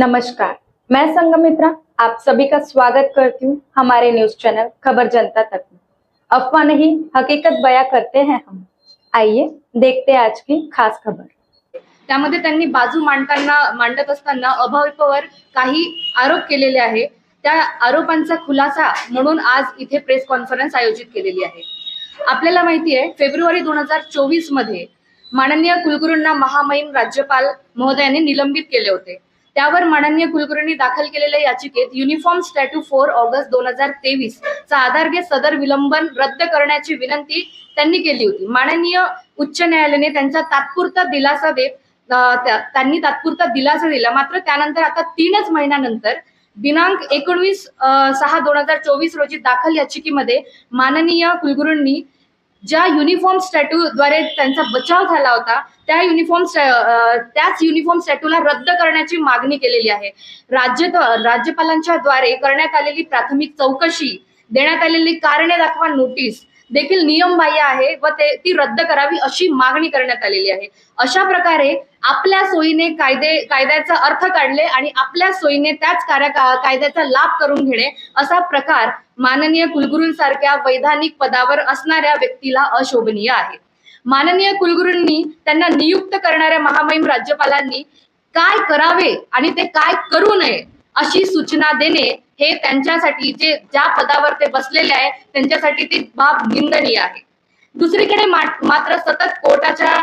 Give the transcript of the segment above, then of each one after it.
नमस्कार मैं संगमित्रा आप सभी का स्वागत करती हूँ हमारे न्यूज चैनल खबर जनता तक में। अफवाह नहीं हकीकत बयां करते हैं हम। आइए देखते हैं आज की खास खबर। त्यामध्ये त्यांनी बाजू मांडताना मांडत असताना अभाविपवर काही आरोप केलेले आहे त्या आरोपांचा खुलासा म्हणून आज इथे प्रेस कॉन्फरन्स आयोजित केलेली आहे. आपल्याला माहिती आहे फेब्रुवारी दोन हजार चोवीसमध्ये माननीय कुलगुरूंना महामहिम राज्यपाल महोदयांनी निलंबित केले होते. त्यावर माननीय कुलगुरूंनी दाखल केलेल्या याचिकेत युनिफॉर्म स्टॅट्यू फोर ऑगस्ट दोन हजार तेवीस चा आधार घेत सदर विलंबन रद्द करण्याची विनंती त्यांनी केली होती. माननीय उच्च न्यायालयाने त्यांचा तात्पुरता दिलासा देत त्यांनी तात्पुरता दिलासा दिला. मात्र त्यानंतर आता तीनच महिन्यानंतर दिनांक एकोणवीस सहा दोन हजार चोवीस रोजी दाखल याचिकेमध्ये माननीय कुलगुरूंनी ज्या युनिफॉर्म स्टॅट्यूद्वारे त्यांचा बचाव झाला होता त्या युनिफॉर्म स्टॅ- त्याच युनिफॉर्म स्टॅट्यूला रद्द करण्याची मागणी केलेली आहे. राज्य राज्यपालांच्या द्वारे करण्यात आलेली प्राथमिक चौकशी देण्यात आलेली कारणे दाखवा नोटीस देखील नियमबाह्य आहे व ते ती रद्द करावी अशी मागणी करण्यात आलेली आहे. अशा प्रकारे आपल्या सोयीने कायदे कायद्याचा अर्थ काढले आणि आपल्या सोयीने त्याच कार्य कायद्याचा लाभ करून घेणे असा प्रकार माननीय कुलगुरूंसारख्या वैधानिक पदावर असणाऱ्या व्यक्तीला अशोभनीय आहे. माननीय कुलगुरूंनी त्यांना नियुक्त करणाऱ्या महामहिम राज्यपालांनी काय करावे आणि ते काय करू नये अशी सूचना देणे हे त्यांच्यासाठी जे ज्या पदावर ते बसलेले आहे त्यांच्यासाठी ती बाब निंदनीय आहे. दुसरीकडे मात्र सतत कोर्टाच्या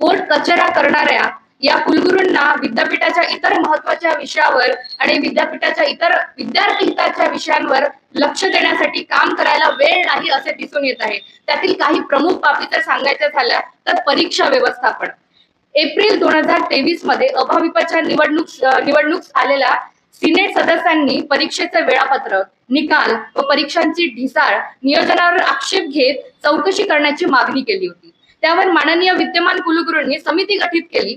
कोर्ट कचरा करणाऱ्या या कुलगुरूंना विद्यापीठाच्या इतर महत्त्वाच्या विषयावर आणि विद्यापीठाच्या इतर विद्यार्थी हिताच्या विषयांवर लक्ष देण्यासाठी काम करायला वेळ नाही असे दिसून येत आहे. त्यातील काही प्रमुख बाबी जर सांगायच्या झाल्या तर परीक्षा व्यवस्थापन. एप्रिल दोन हजार तेवीसमध्ये अभाविपच्या निवडणूक निवडणूक आलेल्या सिनेट सदस्यांनी परीक्षेचे वेळापत्रक निकाल व परीक्षांची ढिसाळ नियोजनावर आक्षेप घेत चौकशी करण्याची मागणी केली होती. त्यावर माननीय विद्यमान कुलगुरूंनी समिती गठीत केली.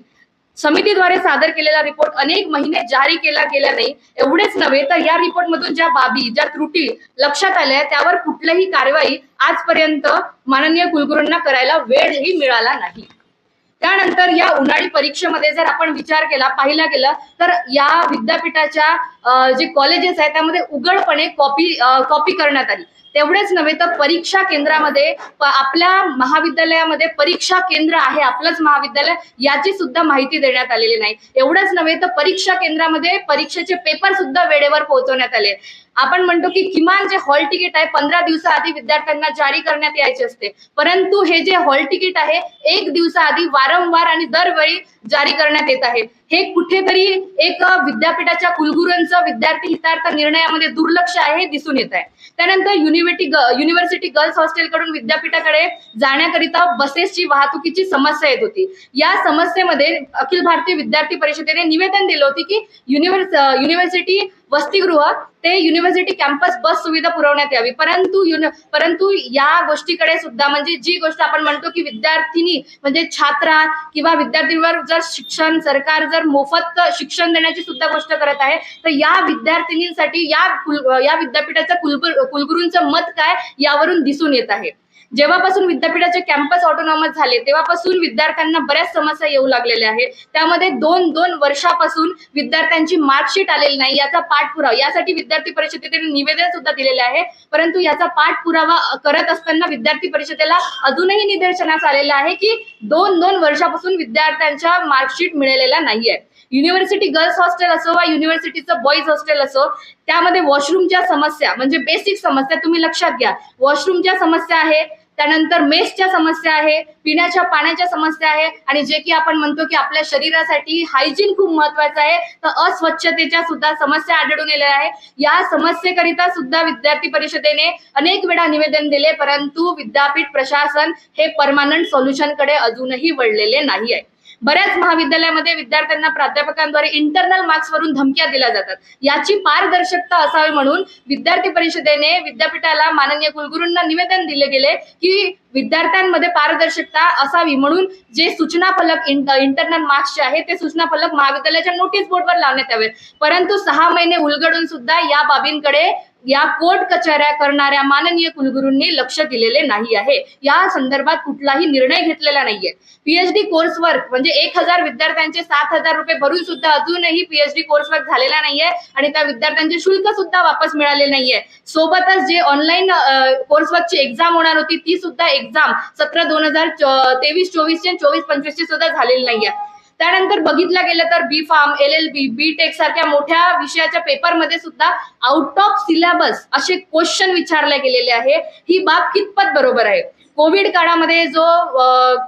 समितीद्वारे सादर केलेला रिपोर्ट अनेक महिने जारी केला गेला नाही एवढेच नव्हे तर या रिपोर्ट मधून ज्या बाबी ज्या त्रुटी लक्षात आल्या त्यावर कुठलीही कारवाई आजपर्यंत माननीय कुलगुरूंना करायला वेळही मिळाला नाही. त्यानंतर या उन्हाळी परीक्षेमध्ये जर आपण विचार केला पाहिला गेला तर या विद्यापीठाच्या जे कॉलेजेस आहेत त्यामध्ये उघडपणे कॉपी कॉपी करण्यात आली. तेवढेच नव्हे तर परीक्षा केंद्रामध्ये आपल्या महाविद्यालयामध्ये परीक्षा केंद्र आहे आपलंच महाविद्यालय याची सुद्धा माहिती देण्यात आलेली नाही. एवढंच नव्हे तर परीक्षा केंद्रामध्ये परीक्षेचे पेपर सुद्धा वेळेवर पोहोचवण्यात आले. आपण म्हणतो की किमान जे हॉल तिकीट आहे पंधरा दिवसाआधी विद्यार्थ्यांना जारी करण्यात यायचे असते. परंतु हे जे हॉल तिकीट आहे एक दिवसाआधी वारंवार आणि दरवेळी जारी करण्यात येत आहे. हे कुठेतरी एक विद्यापीठाच्या कुलगुरूंचं विद्यार्थी हितार्थ निर्णयामध्ये दुर्लक्ष आहे दिसून येत आहे. त्यानंतर युनिव्हर्सिटी युनिव्हर्सिटी गर्ल्स हॉस्टेलकडून विद्यापीठाकडे जाण्याकरिता बसेसची वाहतुकीची समस्या येत होती. या समस्येमध्ये अखिल भारतीय विद्यार्थी परिषदेने निवेदन दिलं होती की युनिव्हर्स युनिव्हर्सिटी वसतिगृह ते युनिव्हर्सिटी कॅम्पस बस सुविधा पुरवण्यात यावी. परंतु परंतु या गोष्टीकडे सुद्धा म्हणजे जी गोष्ट आपण म्हणतो की विद्यार्थिनी म्हणजे छात्रा किंवा विद्यार्थीवर जर शिक्षण सरकार जर मोफत शिक्षण देण्याची सुद्धा गोष्ट करत आहे तर या विद्यार्थिनींसाठी या कुल या विद्यापीठाचं कुलगुरूंचं मत काय यावरून दिसून येत आहे. जेव्हापासून विद्यापीठाचे कॅम्पस ऑटोनॉमस झाले तेव्हापासून विद्यार्थ्यांना बऱ्याच समस्या येऊ लागलेल्या आहेत. त्यामध्ये दोन दोन वर्षापासून विद्यार्थ्यांची मार्कशीट आलेली नाही याचा पाठपुरावा यासाठी विद्यार्थी परिषदेने निवेदन सुद्धा दिलेले आहे. परंतु याचा पाठपुरावा करत असताना विद्यार्थी परिषदेला अजूनही निदर्शनास आलेलं आहे की दोन दोन वर्षापासून विद्यार्थ्यांच्या मार्कशीट मिळालेल्या नाहीये युनिव्हर्सिटी गर्ल्स हॉस्टेल असो वा युनिव्हर्सिटीचं बॉईज हॉस्टेल असो त्यामध्ये वॉशरूमच्या समस्या म्हणजे बेसिक समस्या तुम्ही लक्षात घ्या. वॉशरूमच्या समस्या आहे त्यानंतर मेसच्या समस्या आहे पिण्याच्या पाण्याच्या समस्या आहे आणि जे की आपण म्हणतो की आपल्या शरीरासाठी हायजीन खूप महत्वाचं आहे तर अस्वच्छतेच्या सुद्धा समस्या आढळून आलेल्या आहे. या समस्येकरिता सुद्धा विद्यार्थी परिषदेने अनेक वेळा निवेदन दिले परंतु विद्यापीठ प्रशासन हे परमानंट सोल्युशनकडे अजूनही वळलेले नाही आहे बऱ्याच महाविद्यालयामध्ये विद्यार्थ्यांना प्राध्यापकांद्वारे इंटरनल मार्क्स वरून धमक्या दिल्या जातात. याची पारदर्शकता असावी म्हणून विद्यार्थी परिषदेने विद्यापीठाला माननीय कुलगुरूंना निवेदन दिले गेले की विद्यार्थ्यांमध्ये पारदर्शकता असावी म्हणून जे सूचना फलक इंटरनल मार्क्सचे आहे ते सूचना फलक महाविद्यालयाच्या नोटीस बोर्डवर लावण्यात यावे परंतु सहा महिने उलगडून सुद्धा या बाबींकडे या कोर्ट कचऱ्या करणाऱ्या माननीय कुलगुरूंनी लक्ष दिलेले नाही आहे. या संदर्भात कुठलाही निर्णय घेतलेला नाहीये. पीएचडी कोर्स वर्क म्हणजे एक हजार विद्यार्थ्यांचे सात हजार रुपये भरून सुद्धा अजूनही पीएचडी कोर्स वर्क झालेला नाहीये आणि त्या विद्यार्थ्यांचे शुल्क सुद्धा वापस मिळाले नाहीये. सोबतच जे ऑनलाईन कोर्स वर्कची एक्झाम होणार होती ती सुद्धा एक्झाम सतरा दोन हजार तेवीस चोवीसचे चोवीस पंचवीसची सुद्धा झालेली नाहीये. त्यानंतर बघितलं गेलं तर B pharm L L B B tech सारख्या मोठ्या विषयाच्या पेपरमध्ये सुद्धा आउट ऑफ सिलेबस असे क्वेश्चन विचारले गेलेले आहे. ही बाब कितपत बरोबर आहे? कोविड काळामध्ये जो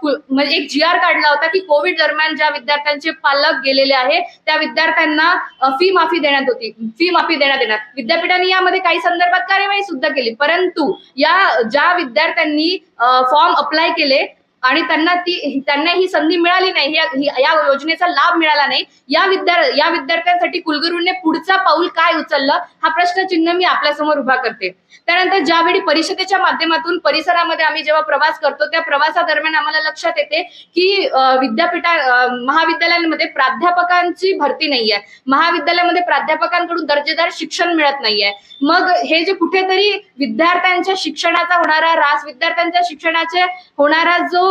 म्हणजे एक जी आर काढला होता की कोविड दरम्यान ज्या विद्यार्थ्यांचे पालक गेलेले आहे त्या विद्यार्थ्यांना फी माफी देण्यात होती. फी माफी देण्यात येणार. विद्यापीठाने यामध्ये काही संदर्भात कार्यवाही सुद्धा केली. परंतु या ज्या विद्यार्थ्यांनी फॉर्म अप्लाय केले आणि त्यांना ती त्यांना ही संधी मिळाली नाही या योजनेचा लाभ मिळाला नाही. या विद्या या विद्यार्थ्यांसाठी कुलगुरूंनी पुढचा पाऊल काय उचललं हा प्रश्नचिन्ह मी आपल्यासमोर उभा करते. त्यानंतर ज्यावेळी परिषदेच्या माध्यमातून परिसरामध्ये आम्ही जेव्हा प्रवास करतो त्या प्रवासादरम्यान आम्हाला लक्षात येते की विद्यापीठा महाविद्यालयांमध्ये प्राध्यापकांची भरती नाहीये. महाविद्यालयामध्ये प्राध्यापकांकडून दर्जेदार शिक्षण मिळत नाहीये. मग हे जे कुठेतरी विद्यार्थ्यांच्या शिक्षणाचा होणारा रास विद्यार्थ्यांच्या शिक्षणाचे होणारा जो